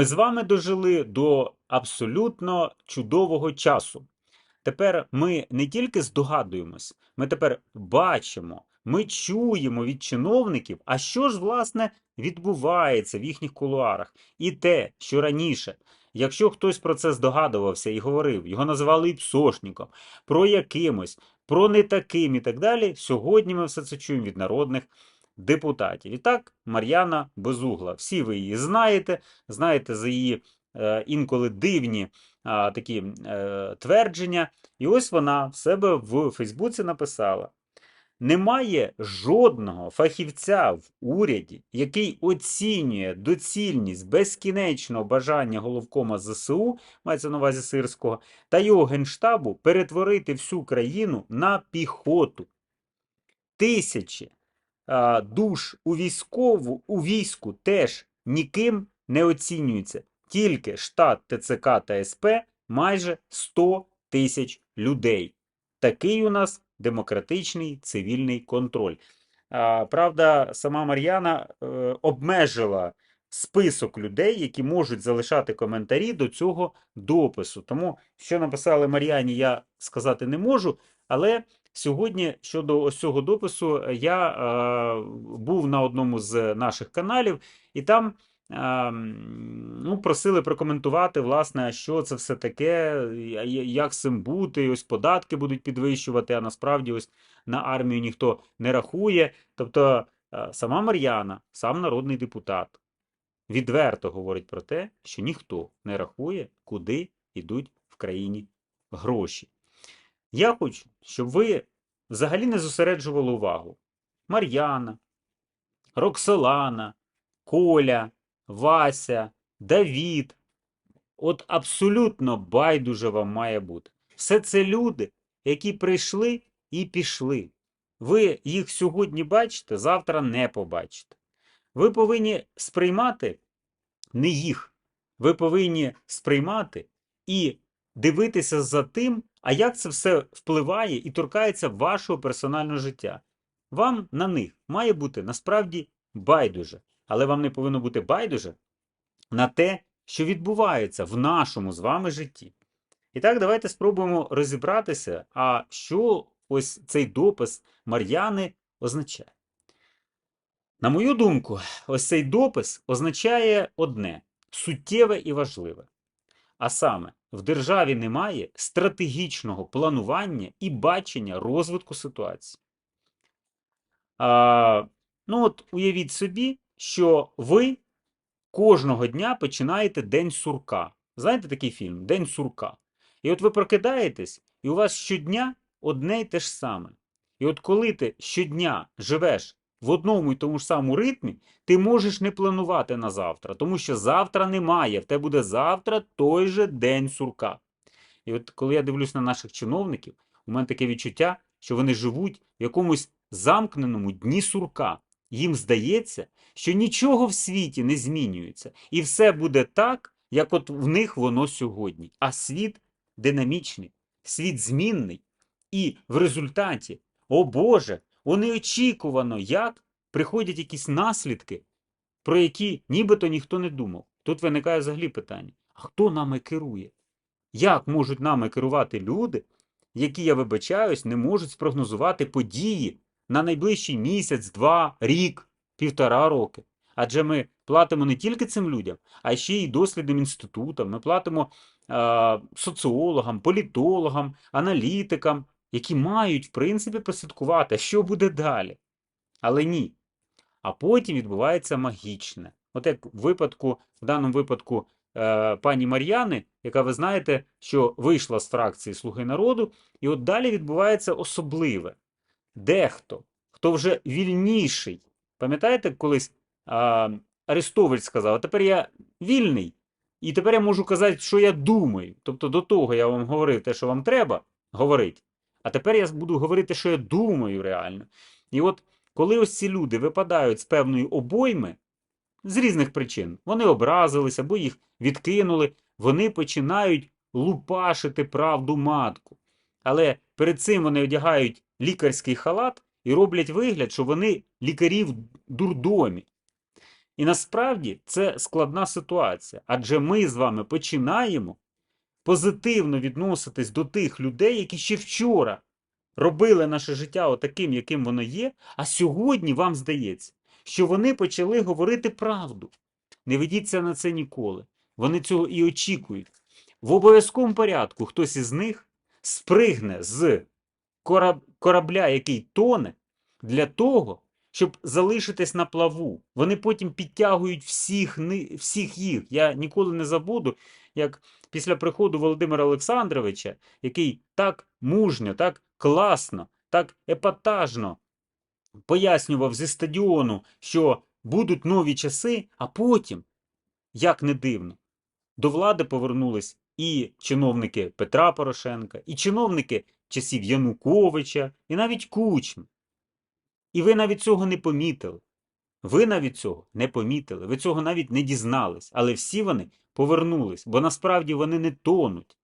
Ми з вами дожили до абсолютно чудового часу. Тепер ми не тільки здогадуємось, ми тепер бачимо, ми чуємо від чиновників, а що ж, власне, відбувається в їхніх кулуарах. І те, що раніше, якщо хтось про це здогадувався і говорив, його називали і псошником, про якимось, про не таким і так далі, сьогодні ми все це чуємо від народних депутатів. І так, Мар'яна Безугла. Всі ви її знаєте, знаєте за її е, інколи дивні а, такі е, твердження. І ось вона в себе в Фейсбуці написала: немає жодного фахівця в уряді, який оцінює доцільність безкінечного бажання головкома ЗСУ, мається на увазі Сирського, та його генштабу перетворити всю країну на піхоту. Тисячі душ у військову у війську теж ніким не оцінюється. Тільки штат ТЦК та СП майже 100 тисяч людей. Такий у нас демократичний цивільний контроль. А, Правда, сама Мар'яна е, обмежила список людей, які можуть залишати коментарі до цього допису. Тому, що написали Мар'яні, я сказати не можу. Але сьогодні щодо ось цього допису я е, був на одному з наших каналів, і там ну, просили прокоментувати, власне, що це все таке, як цим бути, ось податки будуть підвищувати, а насправді ось на армію ніхто не рахує. Тобто сама Мар'яна, сам народний депутат, відверто говорить про те, що ніхто не рахує, куди йдуть в країні гроші. Я хочу, щоб ви взагалі не зосереджували увагу. Мар'яна, Роксолана, Коля. Вася, Давід. От абсолютно байдуже вам має бути. Все це люди, які прийшли і пішли. Ви їх сьогодні бачите, завтра не побачите. Ви повинні сприймати не їх. Ви повинні сприймати і дивитися за тим, а як це все впливає і торкається вашого персонального життя. Вам на них має бути насправді байдуже але вам не повинно бути байдуже на те, що відбувається в нашому з вами житті. І так, давайте спробуємо розібратися, а що ось цей допис Мар'яни означає. На мою думку, ось цей допис означає одне суттєве і важливе. А саме, в державі немає стратегічного планування і бачення розвитку ситуації. А, Ну, от уявіть собі, що ви кожного дня починаєте День сурка. Знаєте такий фільм День сурка. І от ви прокидаєтесь, і у вас щодня одне й те ж саме. І от коли ти щодня живеш в одному і тому ж самому ритмі, ти можеш не планувати на завтра, тому що завтра немає. В тебе буде завтра той же день сурка. І от коли я дивлюсь на наших чиновників, у мене таке відчуття, що вони живуть в якомусь замкненому дні сурка. Їм здається, що нічого в світі не змінюється, і все буде так, як от в них воно сьогодні. А світ динамічний, світ змінний. І в результаті, о Боже, о неочікувано, як приходять якісь наслідки, про які нібито ніхто не думав. Тут виникає взагалі питання: а хто нами керує? Як можуть нами керувати люди, які, я вибачаюсь, не можуть спрогнозувати події на найближчий місяць, два, рік, півтора роки. Адже ми платимо не тільки цим людям, а ще й дослідним інститутам. Ми платимо е, соціологам, політологам, аналітикам, які мають, в принципі, прослідкувати, що буде далі. Але ні. А потім відбувається магічне. От як в випадку, в даному випадку е, пані Мар'яни, яка ви знаєте, що вийшла з фракції Слуги народу, і от далі відбувається особливе. Дехто, хто вже вільніший, пам'ятаєте, колись а, Арестович сказав, а тепер я вільний, і тепер я можу казати, що я думаю. Тобто до того я вам говорив те, що вам треба говорити, а тепер я буду говорити, що я думаю реально. І от коли ось ці люди випадають з певної обойми, з різних причин, вони образилися, або їх відкинули, вони починають лупашити правду матку. Але перед цим вони одягають лікарський халат і роблять вигляд, що вони лікарі в дурдомі. І насправді це складна ситуація, адже ми з вами починаємо позитивно відноситись до тих людей, які ще вчора робили наше життя отаким, яким воно є, а сьогодні вам здається, що вони почали говорити правду. Не ведіться на це ніколи. Вони цього і очікують. В обов'язковому порядку хтось із них спригне з кораб- корабля, який тоне, для того, щоб залишитись на плаву. Вони потім підтягують всіх, всіх їх. Я ніколи не забуду, як після приходу Володимира Олександровича, який так мужньо, так класно, так епатажно пояснював зі стадіону, що будуть нові часи, а потім, як не дивно, до влади повернулись і чиновники Петра Порошенка, і чиновники часів Януковича, і навіть Кучми. І ви навіть цього не помітили. Ви навіть цього не помітили, ви цього навіть не дізнались, але всі вони повернулись, бо насправді вони не тонуть.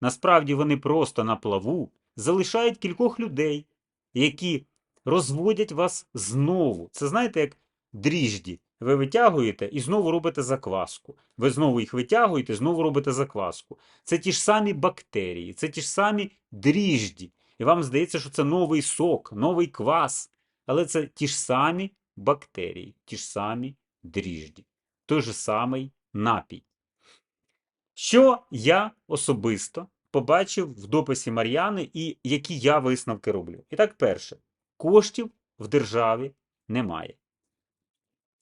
Насправді вони просто на плаву залишають кількох людей, які розводять вас знову. Це знаєте, як дріжді. Ви витягуєте і знову робите закваску. Ви знову їх витягуєте, знову робите закваску. Це ті ж самі бактерії, це ті ж самі дріжді. І вам здається, що це новий сок, новий квас. Але це ті ж самі бактерії, ті ж самі дріжді, той же самий напій. Що я особисто побачив в дописі Мар'яни і які я висновки роблю? І так, перше, коштів в державі немає.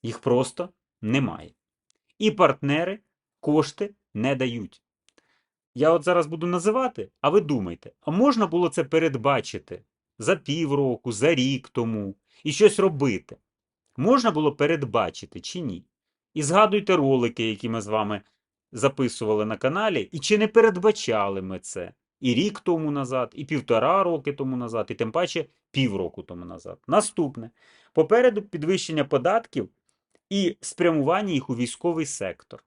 Їх просто немає. І партнери кошти не дають. Я от зараз буду називати, а ви думайте, а можна було це передбачити за півроку, за рік тому і щось робити? Можна було передбачити чи ні? І згадуйте ролики, які ми з вами записували на каналі, і чи не передбачали ми це і рік тому назад, і півтора роки тому назад, і тим паче півроку тому назад. Наступне. Попереду підвищення податків і спрямування їх у військовий сектор.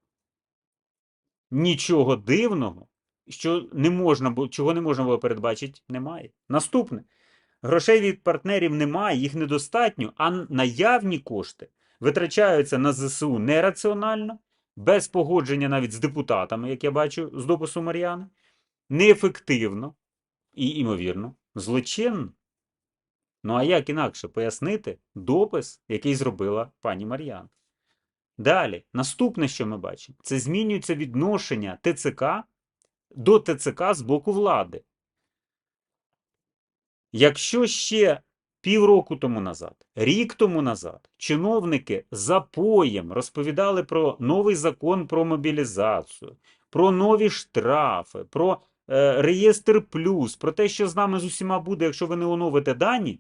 Нічого дивного, що не можна, чого не можна було передбачити, немає. Наступне. Грошей від партнерів немає, їх недостатньо, а наявні кошти витрачаються на ЗСУ нераціонально, без погодження навіть з депутатами, як я бачу з допису Мар'яни, неефективно і, ймовірно, злочинно. Ну а як інакше пояснити допис, який зробила пані Мар'яна? Далі, наступне, що ми бачимо, це змінюється відношення ТЦК до ТЦК з боку влади. Якщо ще півроку тому назад, рік тому назад, чиновники запоєм розповідали про новий закон про мобілізацію, про нові штрафи, про е, реєстр плюс, про те, що з нами з усіма буде, якщо ви не оновите дані,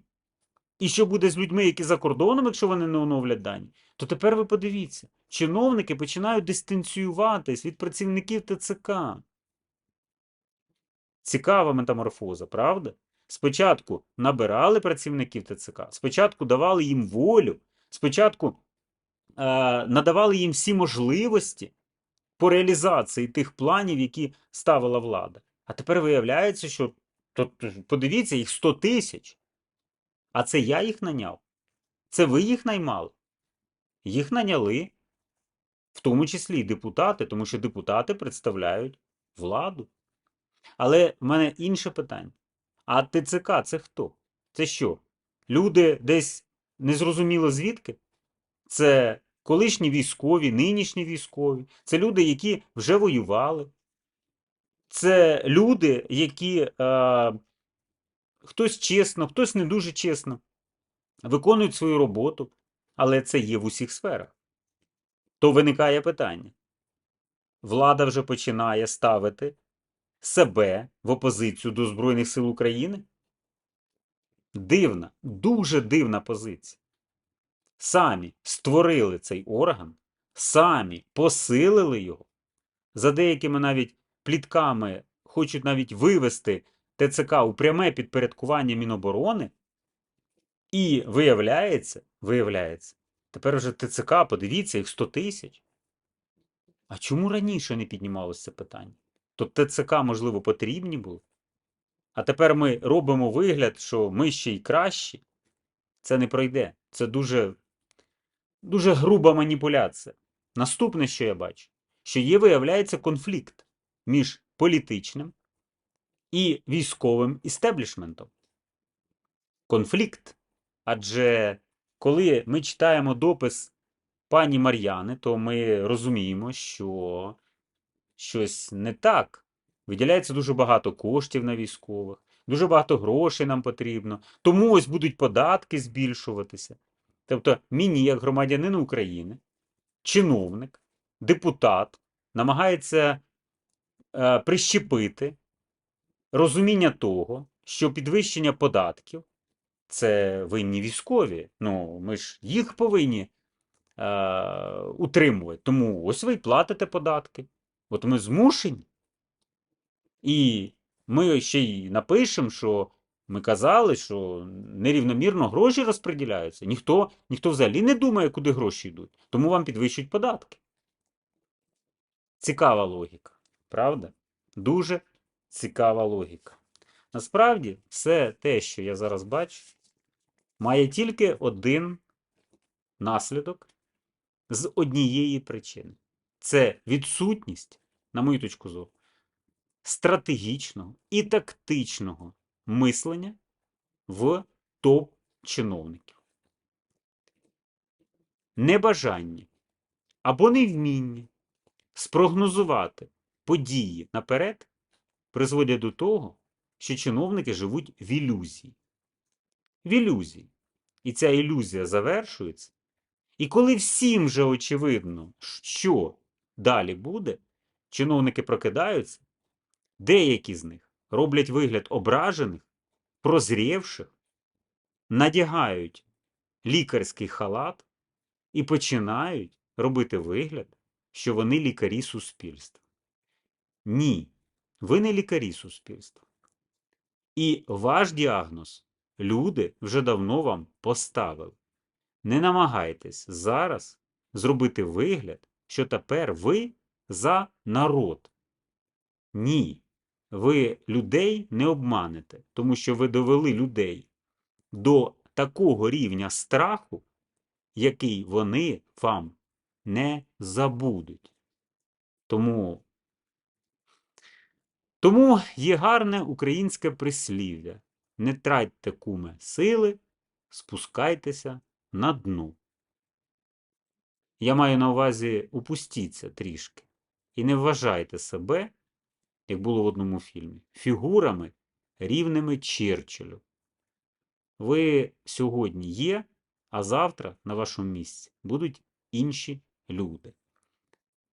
і що буде з людьми, які за кордоном, якщо вони не оновлять дані, то тепер ви подивіться, чиновники починають дистанціюватись від працівників ТЦК. Цікава метаморфоза, правда? Спочатку набирали працівників ТЦК, спочатку давали їм волю, спочатку е, надавали їм всі можливості по реалізації тих планів, які ставила влада. А тепер виявляється, що то, подивіться, їх 100 тисяч. А це я їх наняв. Це ви їх наймали. Їх наняли, в тому числі і депутати, тому що депутати представляють владу. Але в мене інше питання. А ТЦК це хто? Це що? Люди десь незрозуміло звідки? Це колишні військові, нинішні військові, це люди, які вже воювали. Це люди, які е, хтось чесно, хтось не дуже чесно виконують свою роботу, але це є в усіх сферах. То виникає питання. Влада вже починає ставити себе в опозицію до Збройних сил України? Дивна, дуже дивна позиція. Самі створили цей орган, самі посилили його. За деякими навіть плітками хочуть навіть вивести ТЦК у пряме підпорядкування Міноборони. І виявляється, виявляється, тепер вже ТЦК, подивіться, їх 100 тисяч. А чому раніше не піднімалося це питання? То ТЦК, можливо, потрібні були. А тепер ми робимо вигляд, що ми ще й кращі. Це не пройде. Це дуже дуже груба маніпуляція. Наступне, що я бачу, що є, виявляється, конфлікт між політичним і військовим істеблішментом. Конфлікт. Адже коли ми читаємо допис пані Мар'яни, то ми розуміємо, що щось не так. Виділяється дуже багато коштів на військових, дуже багато грошей нам потрібно. Тому ось будуть податки збільшуватися. Тобто, мені, як громадянин України, чиновник, депутат намагається е, прищепити розуміння того, що підвищення податків це винні військові. Ну, ми ж їх повинні е, утримувати. Тому ось ви платите податки. От ми змушені. І ми ще й напишемо, що ми казали, що нерівномірно гроші розподіляються. Ніхто, ніхто взагалі не думає, куди гроші йдуть. Тому вам підвищують податки. Цікава логіка, правда? Дуже цікава логіка. Насправді, все те, що я зараз бачу, має тільки один наслідок з однієї причини. Це відсутність, на мою точку зору, стратегічного і тактичного мислення в топ-чиновників. Небажання або невміння спрогнозувати події наперед призводять до того, що чиновники живуть в ілюзії. В ілюзії. І ця ілюзія завершується. І коли всім вже очевидно, що далі буде, чиновники прокидаються, деякі з них роблять вигляд ображених, прозрівших, надягають лікарський халат і починають робити вигляд, що вони лікарі суспільства. Ні, ви не лікарі суспільства. І ваш діагноз люди вже давно вам поставили. Не намагайтесь зараз зробити вигляд, що тепер ви за народ. Ні, ви людей не обманете, тому що ви довели людей до такого рівня страху, який вони вам не забудуть. Тому, тому є гарне українське прислів'я. Не тратьте куме сили, спускайтеся на дно. Я маю на увазі упустіться трішки. І не вважайте себе, як було в одному фільмі, фігурами рівними Черчиллю. Ви сьогодні є, а завтра на вашому місці будуть інші люди.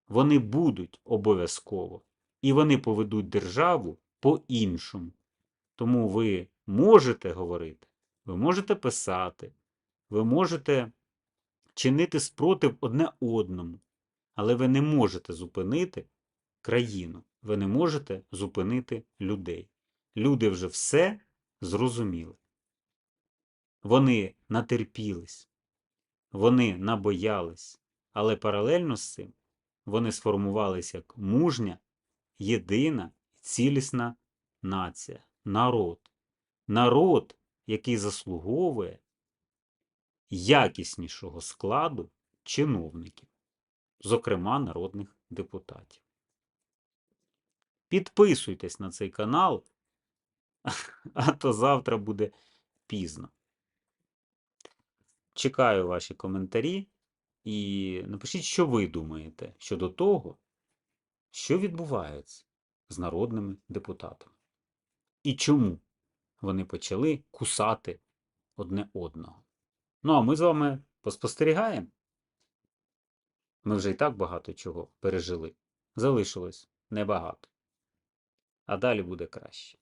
Вони будуть обов'язково, і вони поведуть державу по-іншому. Тому ви можете говорити, ви можете писати, ви можете чинити спротив одне одному, але ви не можете зупинити країну, ви не можете зупинити людей. Люди вже все зрозуміли. Вони натерпілись, вони набоялись, але паралельно з цим вони сформувалися як мужня, єдина і цілісна нація, народ. Народ, який заслуговує якіснішого складу чиновників, зокрема народних депутатів. Підписуйтесь на цей канал, а то завтра буде пізно. Чекаю ваші коментарі і напишіть, що ви думаєте щодо того, що відбувається з народними депутатами. І чому вони почали кусати одне одного. Ну, а ми з вами поспостерігаємо. Ми вже і так багато чого пережили. Залишилось небагато. А далі буде краще.